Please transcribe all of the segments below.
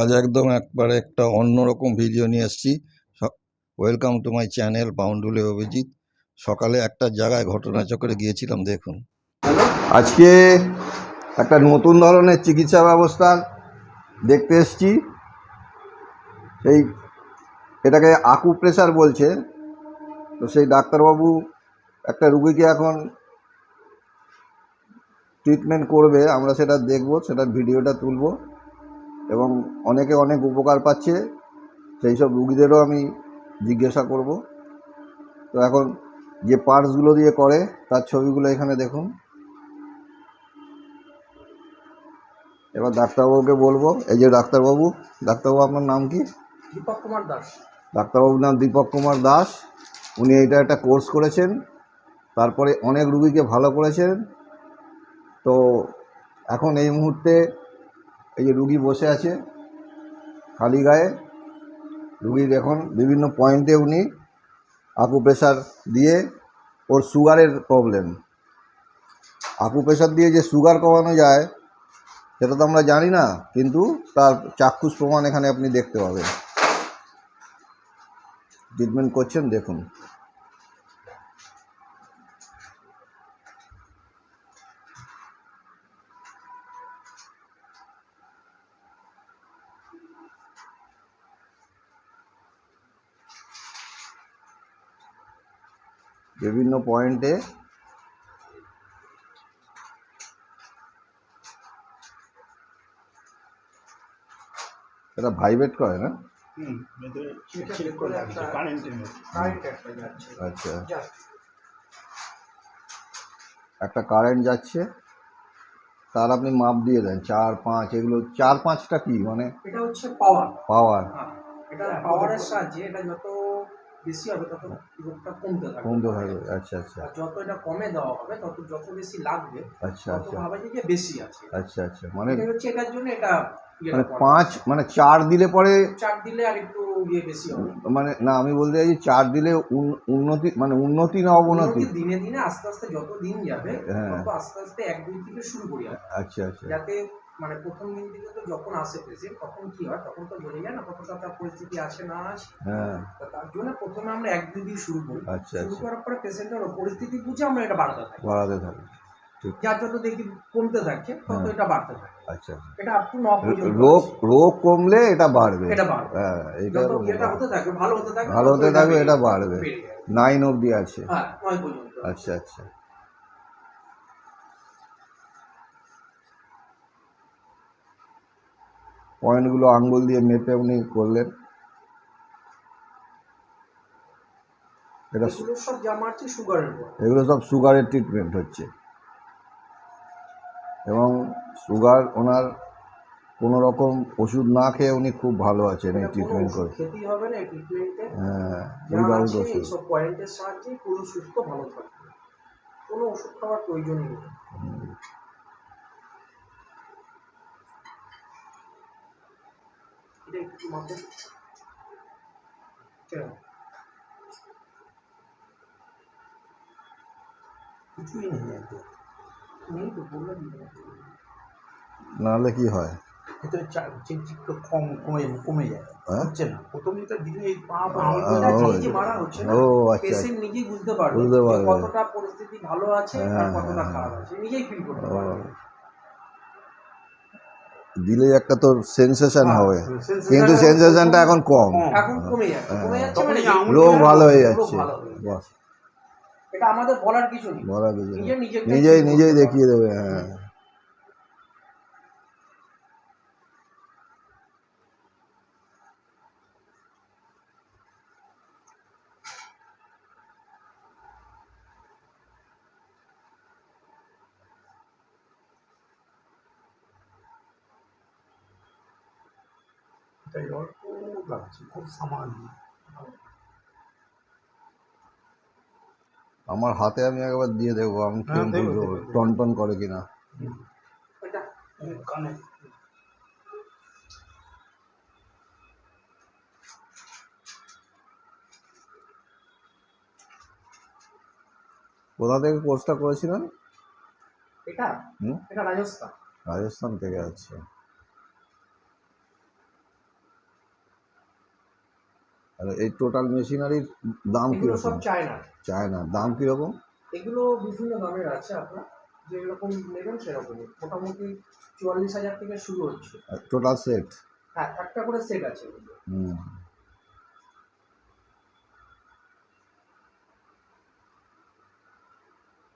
আজ একদম একবারে একটা অন্যরকম ভিডিও নিয়ে এসেছি। Welcome to my channel Baundule Abhijit. সকালে একটা জায়গায় ঘটনাচক্রে গিয়েছিলাম, দেখুন। আজকে একটা নতুন ধরনের চিকিৎসা ব্যবস্থা দেখতে এসেছি। সেই, এটাকে আকু প্রেশার বলছে। তো সেই ডাক্তারবাবু একটা রুগীকে এখন ট্রিটমেন্ট করবে, আমরা সেটা দেখব, সেটার ভিডিওটা তুলব। এবং অনেকে অনেক উপকার পাচ্ছে সেই সব রুগীদেরও আমি জিজ্ঞাসা করব। তো এখন যে পার্টসগুলো দিয়ে করে তার ছবিগুলো এখানে দেখুন। এবার ডাক্তারবাবুকে বলব এই যে ডাক্তারবাবু ডাক্তারবাবু আপনার নাম কি? দীপক কুমার দাস। ডাক্তারবাবুর নাম দীপক কুমার দাস। উনি এটা একটা কোর্স করেছেন তারপরে অনেক রুগীকে ভালো করেছেন। তো এখন এই মুহূর্তে এই যে রুগী বসে আছে, খালি গায়ে। রুগীর এখন বিভিন্ন পয়েন্টে উনি আকুপ্রেশার দিয়ে ওর সুগারের প্রবলেম আকুপ্রেশার দিয়ে যে সুগার কমানো যায়, সেটা তো আমরা জানি না, কিন্তু তার চাক্ষুষ প্রমাণ এখানে আপনি দেখতে পাবেন। ট্রিটমেন্ট করছেন, দেখুন। বিভিন্ন পয়েন্টে এটা ভাইব্রেট করে না? আচ্ছা। একটা কারেন্ট যাচ্ছে তার আপনি মাপ দিয়ে দেন চার পাঁচ এগুলো চার পাঁচটা কি মানে? এটা হচ্ছে পাওয়ার পাওয়ার এটা পাওয়ারের সাহায্যে এটা যত বেশি হবে তত রোগটা কমতে থাকবে। কমতে থাকবে আচ্ছা আচ্ছা। যত এটা কমে দেওয়া হবে তত যত বেশি লাগবে আচ্ছা আচ্ছা। ভাবে যে বেশি আছে। আচ্ছা আচ্ছা মানে হচ্ছে এটার জন্য এটা মানে পাঁচ মানে চার দিলে পরে চার দিলে আর একটু ইয়ে বেশি হবে। মানে না আমি বলতে চাইছি চার দিলে উন- উন্নতি মানে উন্নতি না অবনতি? দিনে দিনে আস্তে আস্তে যত দিন যাবে হ্যাঁ। তত আস্তে আস্তে এক দুই থেকে শুরু করি আচ্ছা আচ্ছা। যাতে মানে প্রথম দিন থেকে তো যখন আসে পেশেন্ট তখন কি হয়? তখন তো যায় না কতটা তার পরিস্থিতি আসে না আসে। হ্যাঁ। তার জন্য প্রথমে আমরা এক দুই দিন শুরু করি। আচ্ছা শুরু আচ্ছা। করার পরে পেশেন্টের পরিস্থিতি বুঝে আমরা এটা বাড়াতে থাকি। বাড়াতে থাকি। যার যত দেখি কমতে থাকছে তত হ্যাঁ। এটা বাড়তে থাকে। আচ্ছা এটা আপ টু ন পর্যন্ত রোগ রোগ কমলে এটা বাড়বে। এটা বাড়বে। হ্যাঁ এটা এটা হতে থাকে ভালো হতে থাকে ভালো হতে থাকবে, এটা বাড়বে। নাইন অবধি আছে। হ্যাঁ নয় পর্যন্ত। আচ্ছা আচ্ছা। পয়েন্টগুলো আঙ্গুল দিয়ে মেপে উনি করলেন। এটা এগুলো সব সুগারের এগুলো সব সুগারের ট্রিটমেন্ট হচ্ছে। এবং সুগার ওনার কোনো রকম ওষুধ না খেয়ে উনি খুব ভালো আছেন এই ট্রিটমেন্ট করে। হ্যাঁ যা ওষুধ। পয়েন্টের সাহায্যে পুরো সুস্থ ভালো থাকবে। কোনো ওষুধ খাওয়ার প্রয়োজনই নেই। একটু মাপে। কেমন? কিছুই নেই একদম নেই তো বললাম নাহলে কি হয়? ভেতরে চেক চেক কম কমে কমে যায়? হচ্ছে না? প্রথম যেটা দিলে পা পা আহ, আঙুল এটা ও, যে যে মারা হচ্ছে না পেশেন্ট নিজেই বুঝতে পারবে বুঝতে যে পারবে। কতটা পরিস্থিতি ভালো আছে আর হ্যাঁ, কতটা হ্যাঁ, খারাপ আছে। নিজেই ফিল করতে পারবে। দিলে একটা তো সেন্সেশন হ্যাঁ, হবে। কিন্তু সেন্সেশনটা এখন কম। লোক এখন কমে যাচ্ছে কমে যাচ্ছে তখন মানে এই কি? আঙুল রোগ ভালো হয়ে যাচ্ছে। বস। বাহ এটা আমাদের বলার কিছু নেই। বলা কিছু নিজেই নিজেই দেখিয়ে দেবে হ্যাঁ। এটাই অল্প লাগছে খুব সামান্য। আমার হাতে আমি একবার দিয়ে দেখব আমি হ্যাঁ, দেবে, দেবে। টন টন করে কিনা। কোথা থেকে কোর্সটা করেছিলেন? এটা? এটা রাজস্থান। রাজস্থান থেকে আছে। এই টোটাল মেশিনারির দাম কীরকম? চায়না চায় না দাম কীরকম? এগুলো বিভিন্ন দামের আছে আপনার। যে এরকম নেবেন সেরকমই। মোটামুটি চুয়াল্লিশ হাজার থেকে শুরু হচ্ছে। টোটাল সেট হ্যাঁ একটা করে সেট আছে হুম।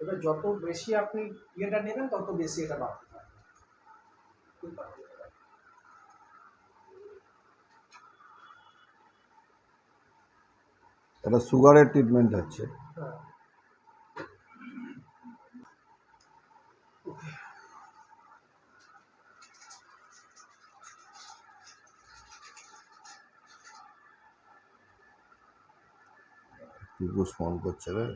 এবার যত বেশি আপনি ইয়েটা নেবেন তত বেশি এটা বাড়তে থাকবে। এটা সুগারের ট্রিটমেন্ট হচ্ছে। ফোন করছে রে।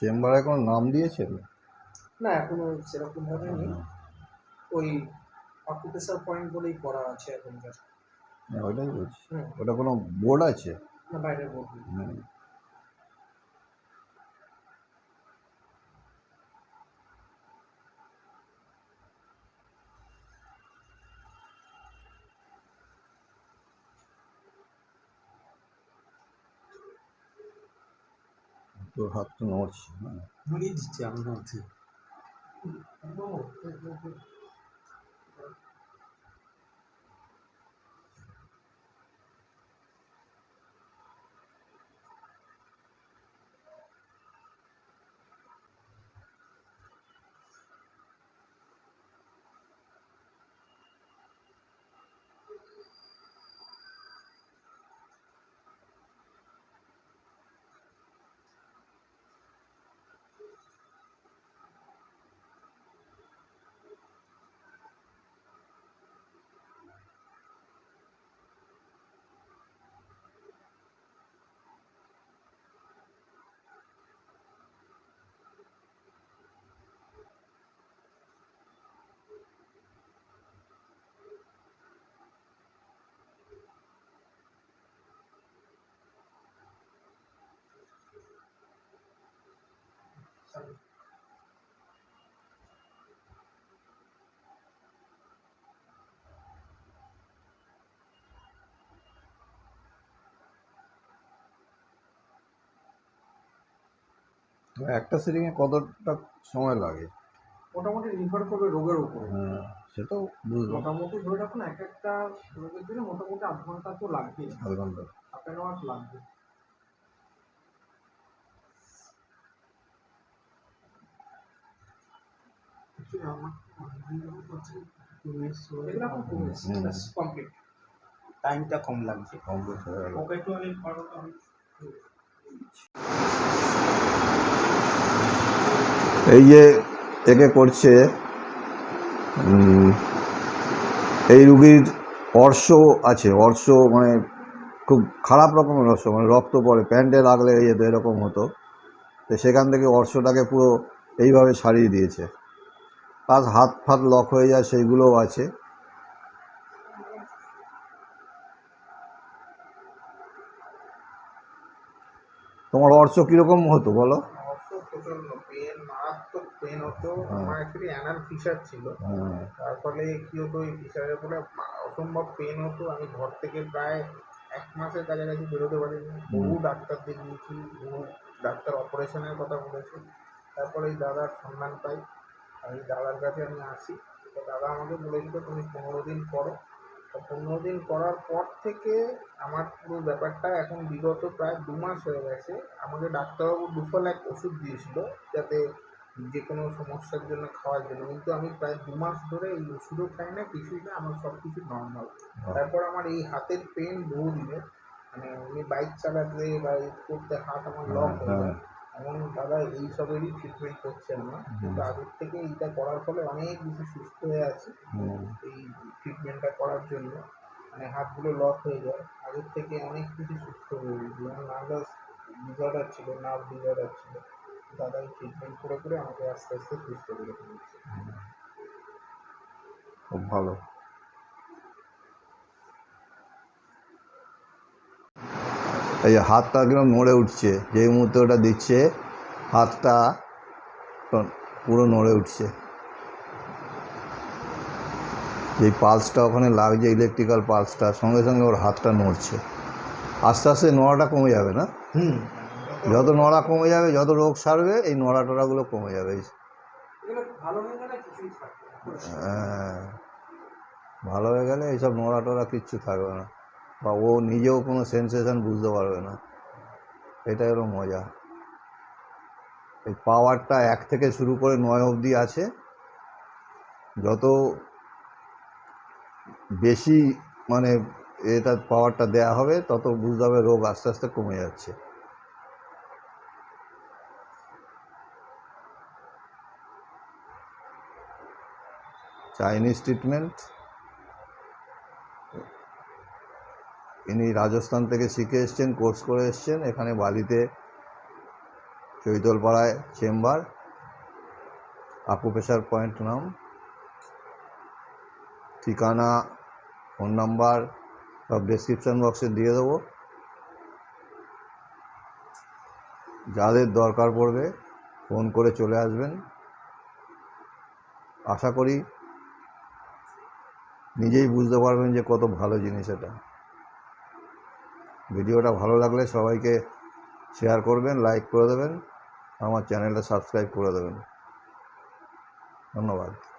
চেম্বারে কোনো নাম দিয়েছে না এখনও সেরকম ভাবে নেই ওই অকুপেশন পয়েন্ট বলেই করা আছে এখনকার। হ্যাঁ, ওইটাই বলছি। ওটা কোনো বোর্ড আছে? না বাইরের বোর্ড তোর হাত তো নড়ছে হ্যাঁ। দিচ্ছি আমি নড়ছি একটা সিটিংয়ে কতটা সময় লাগে? মোটামুটি নির্ভর করবে রোগের উপরে। হ্যাঁ সেটাও বুঝলাম। মোটামুটি ধরে রাখুন এক একটা রোগের জন্য মোটামুটি আধ ঘণ্টা তো লাগবেই আধ ঘণ্টা। হাফ অ্যান আওয়ার লাগবে টাইমটা কম লাগছে। হয়ে গেল। ওকে একটু অনেক ভালো আমি এই যে একে করছে এই রুগীর অর্শ আছে, অর্শ মানে খুব খারাপ রকমের অর্শ মানে রক্ত পড়ে, প্যান্টে লাগলে যেত এরকম হতো। তো সেখান থেকে অর্শটাকে পুরো এইভাবে সারিয়ে দিয়েছে। প্লাস হাত ফাত লক হয়ে যায়, সেইগুলোও আছে। তোমার অর্শ কীরকম হতো বলো? পেন হতো হ্যাঁ। আমার অ্যাকচুয়ালি অ্যানাল ফিসার ছিল। হ্যাঁ। তার ফলে কি হতো এই ফিসারের ফলে অসম্ভব পেন হতো। আমি ঘর থেকে প্রায় এক মাসের কাছাকাছি বেরোতে পারিনি। বহু ডাক্তার দেখিয়েছি বহু ডাক্তার অপারেশনের কথা বলেছে। তারপরে এই দাদার সন্ধান পাই। আর এই দাদার কাছে আমি আসি। তো দাদা আমাকে বলেছিল তুমি পনেরো দিন করো। তো পনেরো দিন করার পর থেকে আমার পুরো ব্যাপারটা এখন বিগত প্রায় দু মাস হয়ে গেছে। আমাকে ডাক্তারবাবু দুফল এক ওষুধ দিয়েছিল যাতে যে কোনো সমস্যার জন্য খাওয়ার জন্য। কিন্তু আমি প্রায় দু মাস ধরে এই ওষুধও খাই না কিছুই না আমার সব কিছু নর্মাল তারপর আমার এই হাতের পেন বহু দিনের মানে আমি বাইক চালাতে বা করতে হাত আমার লক হয়ে যায় এমন দাদা এই সবেরই ট্রিটমেন্ট করছে আমরা। কিন্তু আগের থেকে এইটা করার ফলে অনেক বেশি সুস্থ হয়ে আছে। এই ট্রিটমেন্টটা করার জন্য। মানে হাতগুলো লক হয়ে যায়। আগের থেকে অনেক কিছু সুস্থ হয়ে গেছি। যেমন নার্ভাস ডিসঅর্ডার ছিল নার্ভ ডিসঅর্ডার ছিল। দাদা এই ট্রিটমেন্ট করে করে আমাকে আস্তে আস্তে সুস্থ করে তুলেছে খুব ভালো। এই যে হাতটা একদম নড়ে উঠছে যেই মুহূর্তে ওটা দিচ্ছে হাতটা পুরো নড়ে উঠছে। যেই পালসটা ওখানে লাগছে ইলেকট্রিক্যাল পালসটা সঙ্গে সঙ্গে ওর হাতটা নড়ছে। আস্তে আস্তে নড়াটা কমে যাবে না? হুম। যত নড়া কমে যাবে যত রোগ সারবে এই নড়া টড়াগুলো কমে যাবে। হয়ে। হ্যাঁ, ভালো হয়ে গেলে এইসব নোড়া টড়া কিচ্ছু থাকবে না। বা ও নিজেও কোনো সেন্সেশন বুঝতে পারবে না। এটাই হলো মজা। এই পাওয়ারটা এক থেকে শুরু করে নয় অবধি আছে। যত বেশি মানে এটা পাওয়ারটা দেয়া হবে তত বুঝতে হবে রোগ আস্তে আস্তে কমে যাচ্ছে। চাইনিজ ট্রিটমেন্ট ইনি রাজস্থান থেকে শিখে এসছেন কোর্স করে এসছেন। এখানে বালিতে চৈতলপাড়ায় চেম্বার আকুপেশার পয়েন্ট নাম। ঠিকানা ফোন নাম্বার সব ডেসক্রিপশন বক্সে দিয়ে দেবো। যাদের দরকার পড়বে ফোন করে চলে আসবেন। আশা করি নিজেই বুঝতে পারবেন যে কত ভালো জিনিস এটা। ভিডিওটা ভালো লাগলে সবাইকে শেয়ার করবেন লাইক করে দেবেন, আমার চ্যানেলটা সাবস্ক্রাইব করে দেবেন। ধন্যবাদ।